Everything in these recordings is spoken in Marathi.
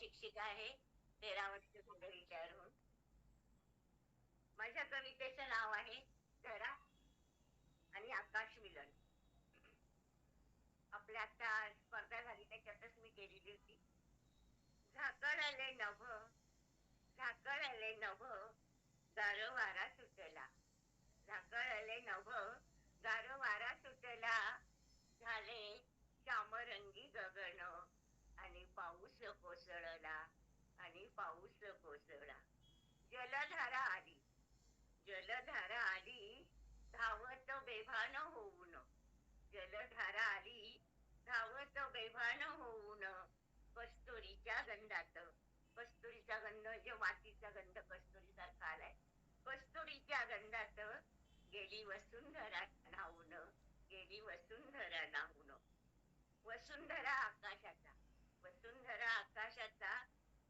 शिक्षिका आहे तेरा वर्ष झालं रिटायर होऊन माझ्या कवितेचं नाव आहे धरा आणि आकाश मिलन. आपल्या आता स्पर्धा झाली त्याच्यातच मी केलेली होती. झाकळले नभ झाकळले नभ दारवारा वारा सुटला झाकळले नभ गार वारा सुटला झाले श्यामरंगी गगन आणि पाऊस कोसळला आणि पाऊस कोसळला. जलधारा आली. जलधारा आली धावत बेभान होऊन. जलधारा आली धावत बेभान होऊन. कस्तुरीच्या गंधात. कस्तुरीचा गंध जो मातीचा गंध कस्तुरी सारखा आलाय. कस्तुरीच्या गंधात गेली वसुंधरा नाहून गेली वसुंधरा नाहून वसुंधरा आकाशाचा वसुंधरा आकाशाचा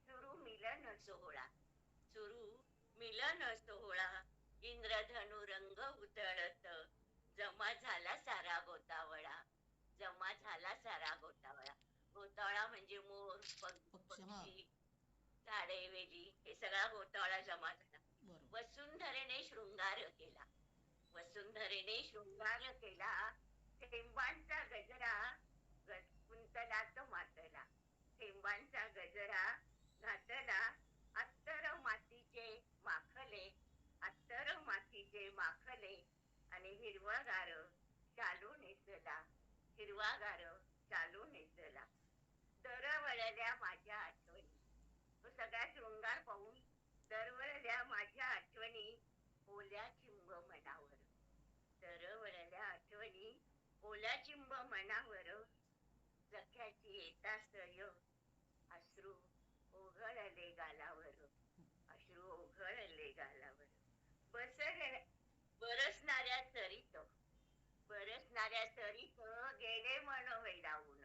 सुरू मिलन सोहळा. सुरू मिलन सोहळा. इंद्रधनु रंग उतळत. जमा झाला सारा गोतावळा. जमा झाला सारा गोतावळा. गोतावळा म्हणजे मोर पक्षी, झाडे वेली हे सगळा गोतावळा जमा झाला. वसुंधरेने शृंगार केला. वसुंधरेने शृंगार केला. थेंबांचा गजरा कुंतलात मातला. थेंबांचा गजरा घातला अत्तर मातीचे माखले अत्तर मातीचे माखले आणि हिरवागार चालू नेसला. हिरवागार चालू निसला. दरवळल्या माझ्या आठवणी. तो सगळा शृंगार पाहून दरवळल्या माझ्या आठवणी ओल्या चिंब मनावर. दरवळल्या आठवणी ओल्या चिंब मनावर. जख्याची येता सय अश्रू ओघळले गालावर. अश्रू ओघळले गालावर. बसर बरसणाऱ्या सरीत बरसणाऱ्या सरीत गेले मन वेडावून.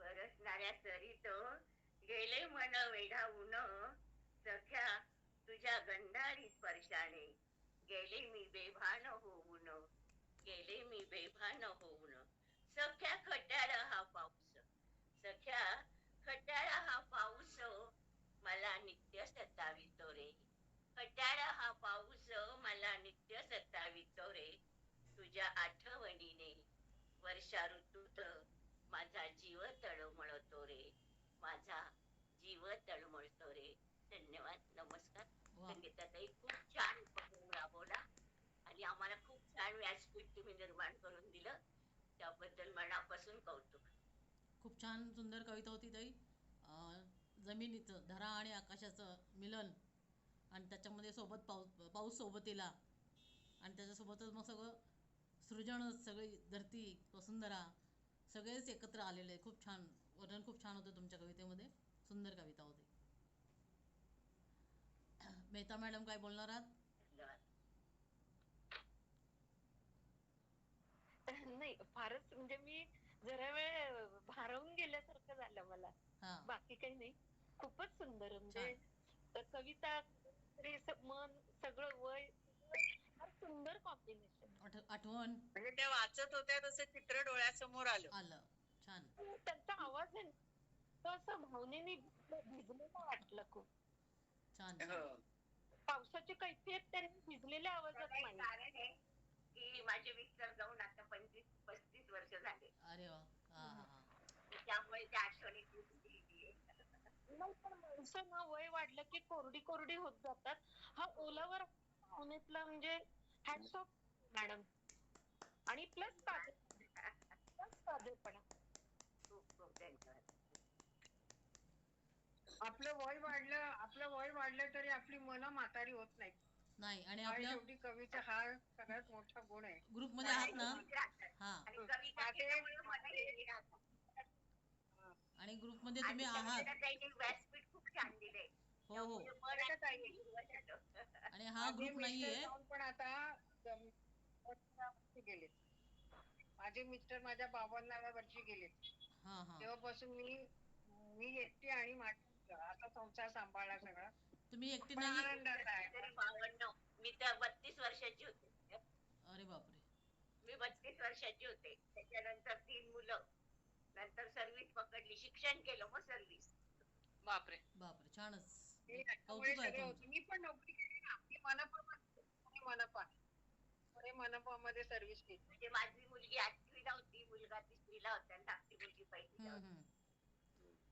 बरसणाऱ्या सरीत गेले मन वेढावून सख्या तुझ्या गंधारी स्पर्शाने गेले मी बेभान होऊन. गेले मी बेभान होऊन सख्या खट्याळ हा पाऊस सख्या खट्याळ हा पाऊस मला नित्य सतावितो रे खट्याळ हा पाऊस मला नित्य सतावितो रे तुझ्या आठवणीने वर्षा ऋतूत माझा जीव तळमळतो रे. माझा जीव तळमळतो रे. धन्यवाद. नमस्कार. संगीताताई खूप छान उपक्रम राबवला आणि आम्हाला खूप छान व्यासपीठ तुम्ही निर्माण करून दिलं. त्याबद्दल मनापासून कौतुक. खूप छान सुंदर कविता होती ताई. अं, जमिनीचं धरा आणि आकाशाचं मिलन आणि त्याच्यामध्ये सोबत पाऊस पाऊस सोबतीला आणि त्याच्यासोबतच मग सगळं सृजन सगळी धरती वसुंधरा सगळेच एकत्र आलेले आहे खूप छान वर्णन खूप छान होतं तुमच्या कवितेमध्ये. सुंदर कविता होती. मेहता मॅडम काय बोलणार आहात? नाही फारच म्हणजे मी जरा वेळ भारावून गेल्यासारखं झालं मला. बाकी काही नाही. खूपच सुंदर. म्हणजे तर कविता मन सगळं वय सुंदर कॉम्बिनेशन आठ आठवण. म्हणजे त्या वाचत होत्या तसं चित्र डोळ्यासमोर आलं. आलं. छान. त्यांचा आवाज आहे ना, तो असं भावनेने भिजलेला वाटलं खूप. छान हो. पावसाची कैफियत त्यांनी भिजलेल्या आवाजात त्याला एक मांडली कारण आहे की माझे मिस्टर जाऊन आता पंचवीस पस्तीस वर्ष झाले. अरे वा. हा हा हा. त्यामुळे त्या आठवणी खूप गेली नाही पण माणसं ना वय वाढलं की कोरडी कोरडी होत जातात. हा ओलावर भावनेतला म्हणजे हॅट्स ऑफ मॅडम आणि प्लस साधे प्लस साधेपणा आपलं वय वाढलं आपलं वय वाढलं तरी आपली मनं म्हातारी होत नाही. नाही आणि हा आपल्या शेवटी कवीचा हा सगळ्यात मोठा गुण आहे. ग्रुपमध्ये आहात ना? आणि. हा. कविता केल्यामुळे मला हे राहतात. आणि ग्रुपमध्ये तुम्ही आणि आहात. व्यासपीठ खूप छान दिले हो हो. झालं. आणि हा माझे ग्रुप मिस्टर नाहीये. पण आता माझे मिस्टर माझ्या बावन्नाव्या वर्षी गेलेत. हा हा. तेव्हापासून मी मी एकटी आणि माझा आता संसार सांभाळला सगळा. तुम्ही एकटी नाही आनंदात आहे. मी तर बत्तीस वर्षाची होते. अरे बापरे. मी बत्तीस वर्षाची होते. त्याच्यानंतर तीन मुलं. नंतर सर्व्हिस पकडली. शिक्षण केलं मग सर्व्हिस बापरे. बापरे. छानच. हे आहे. मी पण नोकरी केली ना. मी मनपा पुणे मनपा पुणे मनपामध्ये सर्व्हिस केली म्हणजे माझी मुलगी आठवीला होती. मुलगा तिसरीला होता. आणि धाकटी मुलगी पहिलीला होती.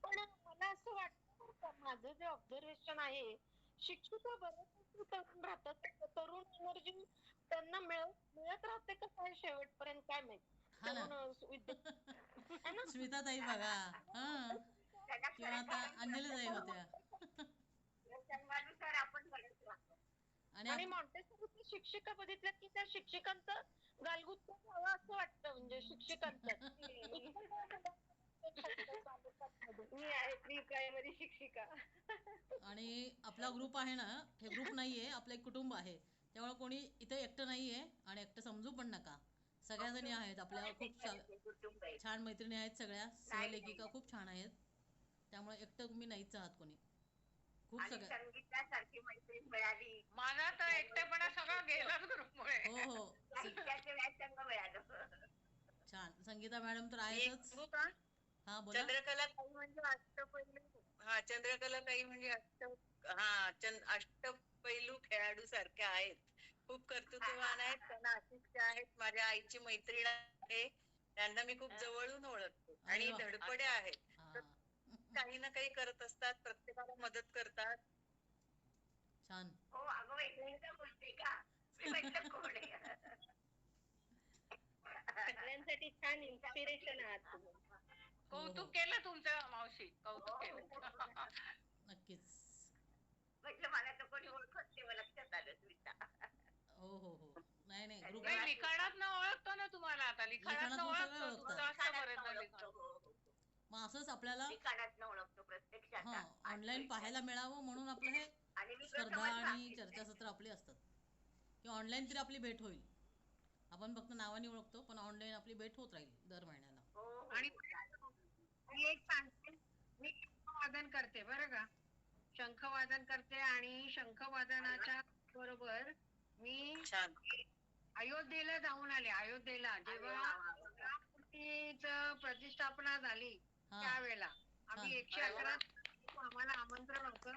पण मला असं वाटतं माझं जे ऑब्झर्वेशन आहे शिक्षिका बऱ्याच तरुण राहतात. तरुण एनर्जी त्यांना मिळत मिळत राहते का काय शेवटपर्यंत? काय माहीत? स्मिताताई बघा. हा. किंवा आता अंजलीताई होत्या जन्मानुसार आपण घडत राहतो आणि मॉन्टेसरीच्या शिक्षिका बघितल्या की त्या शिक्षकांचं गालगुप्त व्हावं असं वाटतं म्हणजे शिक्षकांचं. मी आहे प्री प्रायमरी शिक्षिका. आणि आपला ग्रुप आहे ना हे ग्रुप नाहीये आपलं एक कुटुंब आहे. त्यामुळे कोणी इथे एकटं नाहीये आणि एकटं समजू पण नका. सगळ्या जणी आहेत आपल्या खूप छान मैत्रिणी आहेत सगळ्या. सहलेखिका खूप छान आहेत. त्यामुळे एकटं तुम्ही नाहीच आहात कोणी. खूप आणि सगळ्या संगीतासारखी मैत्रीण मिळाली. माझा तर एकटेपणा सगळा गेलाच ग्रुपमुळे. हो हो. स- साहित्याचं व्यासंग मिळालं. छान. संगीता मॅडम तर आहेतच? हा? बोला. चंद्रकला ताई म्हणजे अष्टपैलू हा चंद्रकला ताई म्हणजे अष्ट हा चंद अष्टपैलू खेळाडू सारखे आहेत. खूप कर्तृत्ववान आहेत. त्यांना अशिष्ट आहेत. माझ्या आईची मैत्रीण आहे. त्यांना मी खूप जवळून ओळखते. आणि वा. धडपडे आहेत. काही ना काही करत असतात प्रत्येकाला मदत करतात. छान. हो अगं वैद्यंत बोलते का? मी म्हटलं कोण आहे? सगळ्यांसाठी छान इन्स्पिरेशन आहात तुम्ही. हो, कौतुक हो. केलं तुमचं मावशी? कौतुक केलं. नक्कीच. म्हटलं मला तर कोणी ओळखत नाही मला लक्षात आलं स्मिता हो हो हो. नाही नाही ग्रुप नाही लिखाणात न ओळखतो ना तुम्हाला आता. लिखाणात लिखाणातनं ओळखतो तुमचं लिखाण हो, हो. मग असंच आपल्याला ऑनलाईन पाहायला मिळावं म्हणून आपलं हे स्पर्धा आणि. चर्चासत्र आपली असतात. किंवा ऑनलाईन तरी आपली भेट होईल. आपण फक्त नावाने ओळखतो पण ऑनलाईन आपली भेट होत राहील दर महिन्याला. हो, हो. आणि एक सांगते मी शंखवादन करते बरं का? शंखवादन करते आणि शंखवादनाच्या बरोबर मी अयोध्येला जाऊन आले. अयोध्येला जेव्हा प्रतिष्ठापना झाली त्यावेळेला. आम्ही. एकशे अकरा आम्हाला आमंत्रण होतं.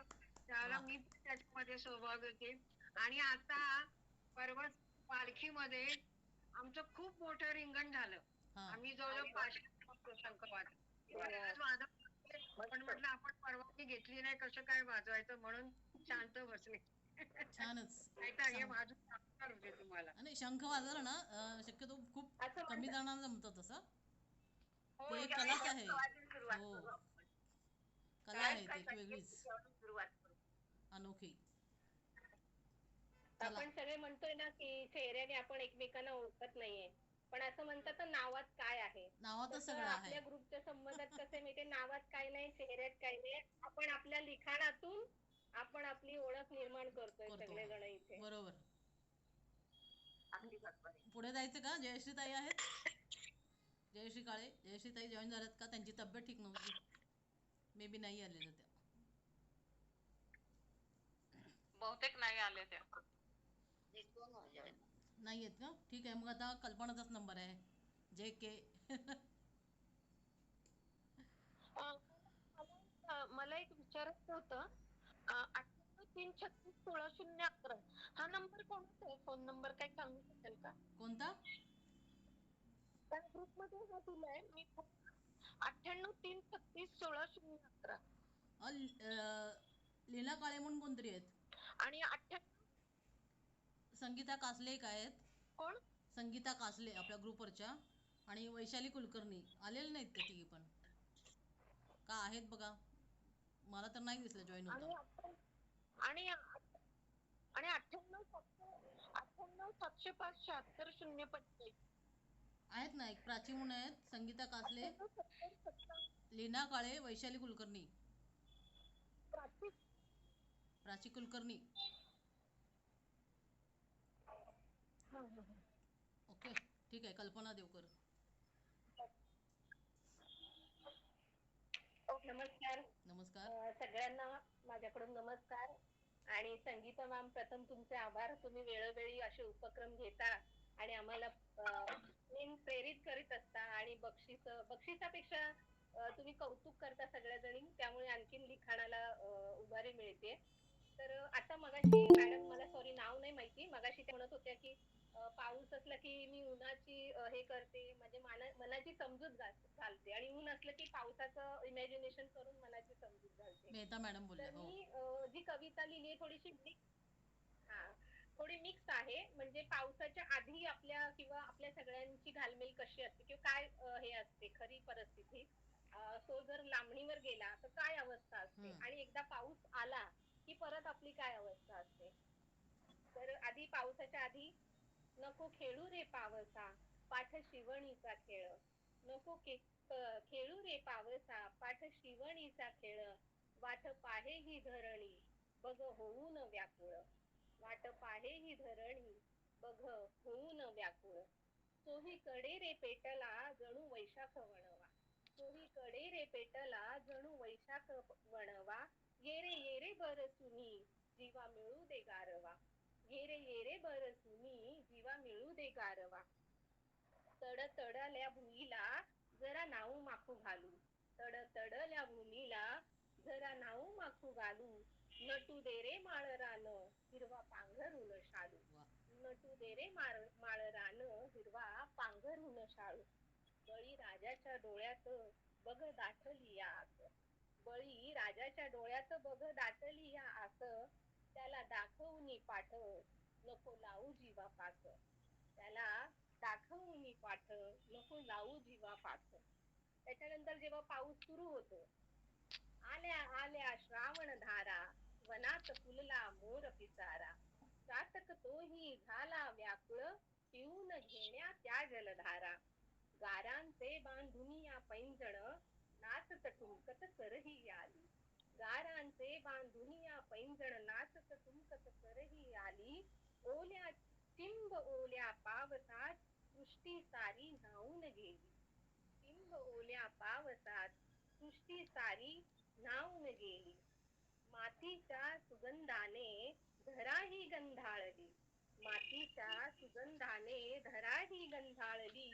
त्यावेळेला. मी पण त्याच्यामध्ये सहभाग होते. आणि आता परवा पालखीमध्ये आमचं खूप मोठं रिंगण झालं. आम्ही जवळजवळ पाचशे होते. पण म्हटलं आपण परवानगी घेतली नाही कसं काय वाजवायचं म्हणून शांत बसले. छानच. हे. वाजून तुम्हाला. आणि शंख वाजवलं ना शक्यतो खूप कमी जणांना जमतं तसं. हो, एक कलाच आहे. हो. कला आहे ती एक वेगळीच. अनोखी. आपण सगळे म्हणतोय ना की चेहऱ्याने आपण एकमेकांना ओळखत नाहीये. पण असं म्हणतात ना नावात काय आहे? नावातच तसं सगळं आहे. आपल्या ग्रुपच्या संबंधात कसे माहितीये? नावात काय नाही चेहऱ्यात काय नाही. आपण आपल्या लिखाणातून आपण आपली ओळख निर्माण करतोय करतो. सगळे जण इथे. बरोबर. पुढे जायचं का? जयश्री ताई आहेत? जयश्री काळे जयश्री ताई जॉईन झाल्यात का? त्यांची तब्येत ठीक नव्हती. मे बी नाही आलेल्या त्या. बहुतेक नाही आले त्या. नाही आहेत का? ठीक आहे मग आता कल्पनाचाच नंबर आहे. जे के मला एक विचारायचं होतं. अठ्ठ्याण्णव तीन छत्तीस सोळा शून्य अकरा. हा नंबर कोणाचा आहे? फोन नंबर काही सांगू शकेल का? कोणता? त्या ग्रुपमध्ये हा दिलाय मी अठ्ठ्याण्णव तीन छत्तीस सोळा शून्य अकरा. अ, ल- अ, लीना काळे म्हणून कोणतरी आहेत? आणि अठ्ठ्याण्णव संगीता कासले एक आहेत. कोण? संगीता कासले आपल्या ग्रुपवरच्या. आणि वैशाली कुलकर्णी. आलेले नाहीत त्या तिघी पण? का आहेत बघा. मला तर नाही दिसलं जॉईन आणि होता अठ्ठ्या- आणि आणि अठ्ठ्याण्णव सातशे अठ्ठ्याण्णव सातशे पाच शहात्तर शून्य पंचेचाळीस. आहेत ना एक प्राची म्हणून आहेत संगीता कासले लीना काळे वैशाली कुलकर्णी. प्राची? प्राची कुलकर्णी. ओके ठीक आहे कल्पना देवकर. नमस्कार. नमस्कार. सगळ्यांना माझ्याकडून नमस्कार. आणि संगीता मॅम प्रथम तुमचे आभार. तुम्ही वेळोवेळी असे उपक्रम घेता. आणि आम्हाला प्रेरित करीत असता आणि बक्षीस बक्षिसापेक्षा तुम्ही कौतुक करता सगळ्याजणी त्यामुळे आणखीन लिखाणाला उभारी मिळते. तर आता मगाशी मॅडम मला सॉरी नाव नाही माहिती. मगाशी त्या म्हणत होत्या की पाऊस असला की मी उन्हाची हे करते म्हणजे माना- मनाची समजूत घाल- घालते. आणि ऊन असलं की पावसाचं इमॅजिनेशन करून मनाची समजूत घालते. मॅडम हो. मी जी कविता लिहिली आहे थोडीशी हा. थोडी मिक्स आहे. म्हणजे पावसाच्या आधी आपल्या किंवा आपल्या सगळ्यांची घालमेल कशी असते किंवा काय हे असते खरी परिस्थिती. तो जर लांबणीवर गेला तर काय अवस्था असते. आणि एकदा पाऊस आला की परत आपली काय अवस्था असते? तर आधी पावसाच्या आधी नको खेळू रे पावसा पाठ शिवणीचा खेळ. नको खेळू रे पावसा पाठ शिवणीचा खेळ. वाट पाहे ही धरणी बघ होऊन व्याकुळ. वाट पाहे ही धरणी बघ होऊन व्याकुळ. चोहीकडे रे पेटला जणू वैशाख वणवा. चोहीकडे रे पेटला जणू वैशाख वणवा. येरे रे ये रे जीवा मिळू दे गारवा. येरे रे ये रे जीवा मिळू दे गारवा. तड तडल्या भुईला जरा नाऊ माखू घालू. तड तडल्या भूमीला जरा नाऊ माखू घालू. नटू दे रे माळ रान हिरवा पांघरून शाळू. नटू दे रे माळ माळरान हिरवा पांघरून शाळू. बळी राजाच्या डोळ्यात बघ दाटली या आस बळी राजाच्या डोळ्यात बघ दाटली या आस त्याला दाखवून पाठ नको लावू जीवा पास त्याला दाखवून पाठ नको लावू जीवा पास त्याच्यानंतर जेव्हा पाऊस सुरू होतो आल्या आल्या श्रावण धारा. वनात फुलला मोर पिसारा. चातक तोही झाला व्याकुळ पिऊन घेण्या त्या जलधारा. गारांचे बांधुनिया पैंजण नाचत ठुमकत करही आली. गारांचे बांधुनिया पैंजण नाचत ठुमकत करही आली. ओल्या टिंब ओल्या पावसात सृष्टी सारी न्हावून गेली. टिंब ओल्या पावसात सृष्टी सारी न्हावून गेली. मातीच्या सुगंधाने धरा ही गंधाळली. मातीच्या सुगंधाने धरा ही गंधाळली.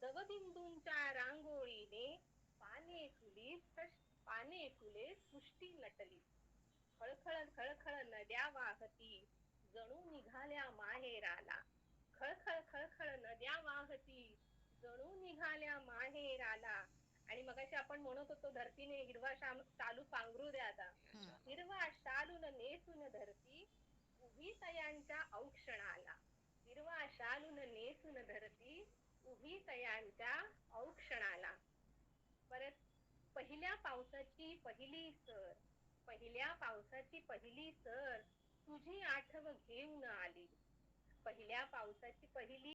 दवबिंदूंच्या रांगोळीने पाने फुली पाने फुले सृष्टी नटली. खळखळ खळखळ नद्या वाहती जणू निघाल्या माहेराला. खळखळ खळखळ नद्या वाहती जणू निघाल्या माहेराला. आणि मगाशी आपण म्हणत होतो धरतीने हिरवा शाम चालू पांघरू द्या आता. हिरवा शालून नेसून धरती उभी तयांच्या औक्षणाला. हिरवा शालून नेसून धरती उभी तयांच्या औक्षणाला. परत पहिल्या पावसाची पहिली सर पहिल्या पावसाची पहिली सर तुझी आठव घेऊन आली. पहिल्या पावसाची पहिली